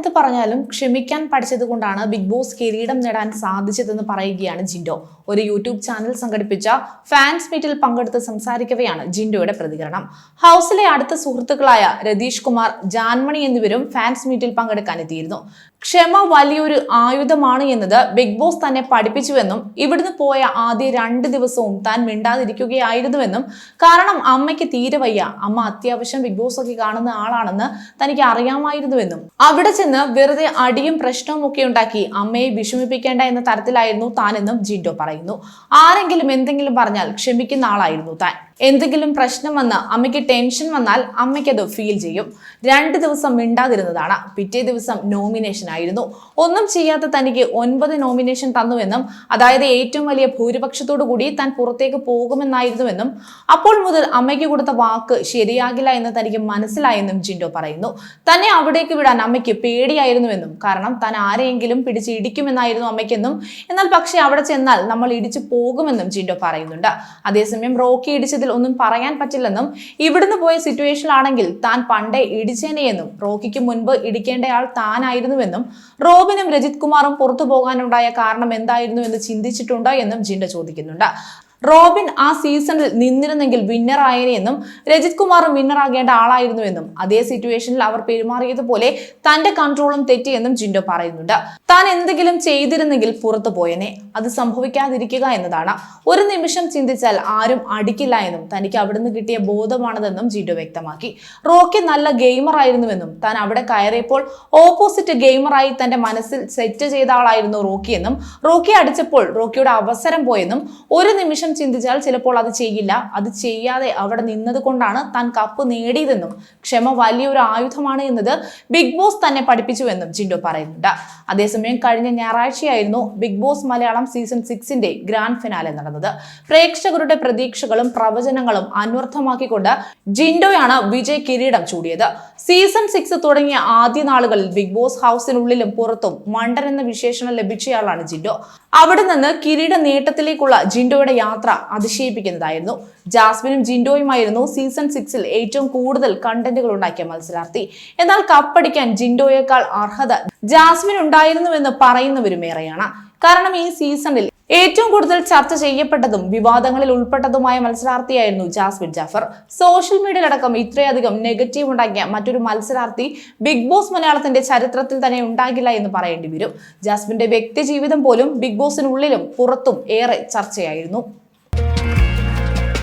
ആരെന്ത് പറഞ്ഞാലും ക്ഷമിക്കാൻ പഠിച്ചതുകൊണ്ടാണ് ബിഗ് ബോസ് കിരീടം നേടാൻ സാധിച്ചതെന്ന് പറയുകയാണ് ജിൻഡോ. ഒരു യൂട്യൂബ് ചാനൽ സംഘടിപ്പിച്ച ഫാൻസ് മീറ്റിൽ പങ്കെടുത്ത് സംസാരിക്കവെയാണ് ജിൻഡോയുടെ പ്രതികരണം. ഹൗസിലെ അടുത്ത സുഹൃത്തുക്കളായ രതീഷ് കുമാർ ജാൻമണി എന്നിവരും ഫാൻസ് മീറ്റിൽ പങ്കെടുക്കാൻ എത്തിയിരുന്നു. ക്ഷമ വലിയൊരു ആയുധമാണ് എന്നത് ബിഗ് ബോസ് തന്നെ പഠിപ്പിച്ചുവെന്നും ഇവിടുന്ന് പോയ ആദ്യ രണ്ട് ദിവസവും താൻ മിണ്ടാതിരിക്കുകയായിരുന്നുവെന്നും കാരണം അമ്മയ്ക്ക് തീരെ വയ്യ. അമ്മ അത്യാവശ്യം ബിഗ് ബോസ് ഒക്കെ കാണുന്ന ആളാണെന്ന് തനിക്ക് അറിയാമായിരുന്നുവെന്നും. അവിടെ ചെന്ന് വെറുതെ അടിയും പ്രശ്നവും ഒക്കെ ഉണ്ടാക്കി അമ്മയെ വിഷമിപ്പിക്കേണ്ട എന്ന തരത്തിലായിരുന്നു താനെന്നും ജിൻഡോ പറയുന്നു. ആരെങ്കിലും എന്തെങ്കിലും പറഞ്ഞാൽ ക്ഷമിക്കുന്ന ആളായിരുന്നു താൻ. എന്തെങ്കിലും പ്രശ്നം വന്ന് അമ്മയ്ക്ക് ടെൻഷൻ വന്നാൽ അമ്മയ്ക്കത് ഫീൽ ചെയ്യും. രണ്ട് ദിവസം മിണ്ടാതിരുന്നതാണ്. പിറ്റേ ദിവസം നോമിനേഷൻ ആയിരുന്നു. ഒന്നും ചെയ്യാത്ത തനിക്ക് ഒൻപത് നോമിനേഷൻ തന്നുവെന്നും അതായത് ഏറ്റവും വലിയ ഭൂരിപക്ഷത്തോടു കൂടി താൻ പുറത്തേക്ക് പോകുമെന്നായിരുന്നുവെന്നും അപ്പോൾ മുതൽ അമ്മയ്ക്ക് കൊടുത്ത വാക്ക് ശരിയാകില്ല എന്ന് തനിക്ക് മനസ്സിലായെന്നും ജിൻഡോ പറയുന്നു. തന്നെ അവിടേക്ക് വിടാൻ അമ്മയ്ക്ക് പേടിയായിരുന്നുവെന്നും കാരണം താൻ ആരെയെങ്കിലും പിടിച്ച് ഇടിക്കുമെന്നായിരുന്നു അമ്മയ്ക്കെന്നും എന്നാൽ പക്ഷേ അവിടെ ചെന്നാൽ നമ്മൾ ഇടിച്ചു പോകുമെന്നും ജിൻഡോ പറയുന്നുണ്ട്. അതേസമയം റോക്കി ഇടിച്ചതിൽ ഒന്നും പറയാൻ പറ്റില്ലെന്നും ഇവിടുന്ന് പോയ സിറ്റുവേഷനിലാണെങ്കിൽ താൻ പണ്ടേ ഇടിച്ചേനെയെന്നും റോക്കിക്ക് മുൻപ് ഇടിക്കേണ്ടയാൾ താനായിരുന്നുവെന്നും റോബിനും രജിത് കുമാറും പുറത്തു പോകാനുണ്ടായ കാരണം എന്തായിരുന്നു എന്ന് ചിന്തിച്ചിട്ടുണ്ടോ എന്നും ജിൻഡ ചോദിക്കുന്നുണ്ട്. റോബിൻ ആ സീസണിൽ നിന്നിരുന്നെങ്കിൽ വിന്നർ ആയേനെയെന്നും രജിത് കുമാറും ആളായിരുന്നു എന്നും അതേ സിറ്റുവേഷനിൽ അവർ പെരുമാറിയതുപോലെ തന്റെ കൺട്രോളും തെറ്റിയെന്നും ജിൻഡോ പറയുന്നുണ്ട്. താൻ എന്തെങ്കിലും ചെയ്തിരുന്നെങ്കിൽ പുറത്തു പോയനെ. അത് സംഭവിക്കാതിരിക്കുക എന്നതാണ്. ഒരു നിമിഷം ചിന്തിച്ചാൽ ആരും അടിക്കില്ല എന്നും തനിക്ക് അവിടുന്ന് കിട്ടിയ ബോധമാണതെന്നും ജിൻഡോ വ്യക്തമാക്കി. റോക്കി നല്ല ഗെയിമർ ആയിരുന്നുവെന്നും താൻ അവിടെ കയറിയപ്പോൾ ഓപ്പോസിറ്റ് ഗെയിമറായി തന്റെ മനസ്സിൽ സെറ്റ് ചെയ്ത ആളായിരുന്നു റോക്കി എന്നും റോക്കി അടിച്ചപ്പോൾ റോക്കിയുടെ അവസരം പോയെന്നും ഒരു നിമിഷം ചിന്തിച്ചാൽ ചിലപ്പോൾ അത് ചെയ്യില്ല. അത് ചെയ്യാതെ അവിടെ നിന്നത് കൊണ്ടാണ് താൻ കപ്പ് നേടിയതെന്നും ക്ഷമ വലിയൊരു ആയുധമാണ് എന്നത് ബിഗ് ബോസ് തന്നെ പഠിപ്പിച്ചുവെന്നും ജിൻഡോ പറയുന്നുണ്ട്. അതേസമയം കഴിഞ്ഞ ഞായറാഴ്ചയായിരുന്നു ബിഗ് ബോസ് മലയാളം സീസൺ സിക്സിന്റെ ഗ്രാൻഡ് ഫിനാലെ നടന്നത്. പ്രേക്ഷകരുടെ പ്രതീക്ഷകളും പ്രവചനങ്ങളും അന്വർത്ഥമാക്കിക്കൊണ്ട് ജിൻഡോയാണ് വിജയ് കിരീടം ചൂടിയത്. സീസൺ സിക്സ് തുടങ്ങിയ ആദ്യ നാളുകളിൽ ബിഗ് ബോസ് ഹൗസിനുള്ളിലും പുറത്തും മണ്ടൻ എന്ന വിശേഷണം ലഭിച്ചയാളാണ് ജിൻഡോ. അവിടെ നിന്ന് കിരീട നേട്ടത്തിലേക്കുള്ള ജിൻഡോയുടെ യാത്ര അതിശയിപ്പിക്കുന്നതായിരുന്നു. ജാസ്മിനും ജിൻഡോയുമായിരുന്നു സീസൺ സിക്സിൽ ഏറ്റവും കൂടുതൽ കണ്ടന്റുകൾ ഉണ്ടാക്കിയ മത്സരാർത്ഥി. എന്നാൽ കപ്പടിക്കാൻ ജിൻഡോയേക്കാൾ അർഹത ജാസ്മിൻ ഉണ്ടായിരുന്നുവെന്ന് പറയുന്നവരും ഏറെയാണ്. കാരണം ഈ സീസണിൽ ഏറ്റവും കൂടുതൽ ചർച്ച ചെയ്യപ്പെട്ടതും വിവാദങ്ങളിൽ ഉൾപ്പെട്ടതുമായ മത്സരാർത്ഥിയായിരുന്നു ജാസ്മിൻ ജാഫർ. സോഷ്യൽ മീഡിയയിലടക്കം ഇത്രയധികം നെഗറ്റീവ് ഉണ്ടാക്കിയ മറ്റൊരു മത്സരാർത്ഥി ബിഗ് ബോസ് മലയാളത്തിന്റെ ചരിത്രത്തിൽ തന്നെ ഉണ്ടാകില്ല എന്ന് പറയേണ്ടി വരും. ജാസ്മിന്റെ വ്യക്തി ജീവിതം പോലും ബിഗ് ബോസിനുള്ളിലും പുറത്തും ഏറെ ചർച്ചയായിരുന്നു.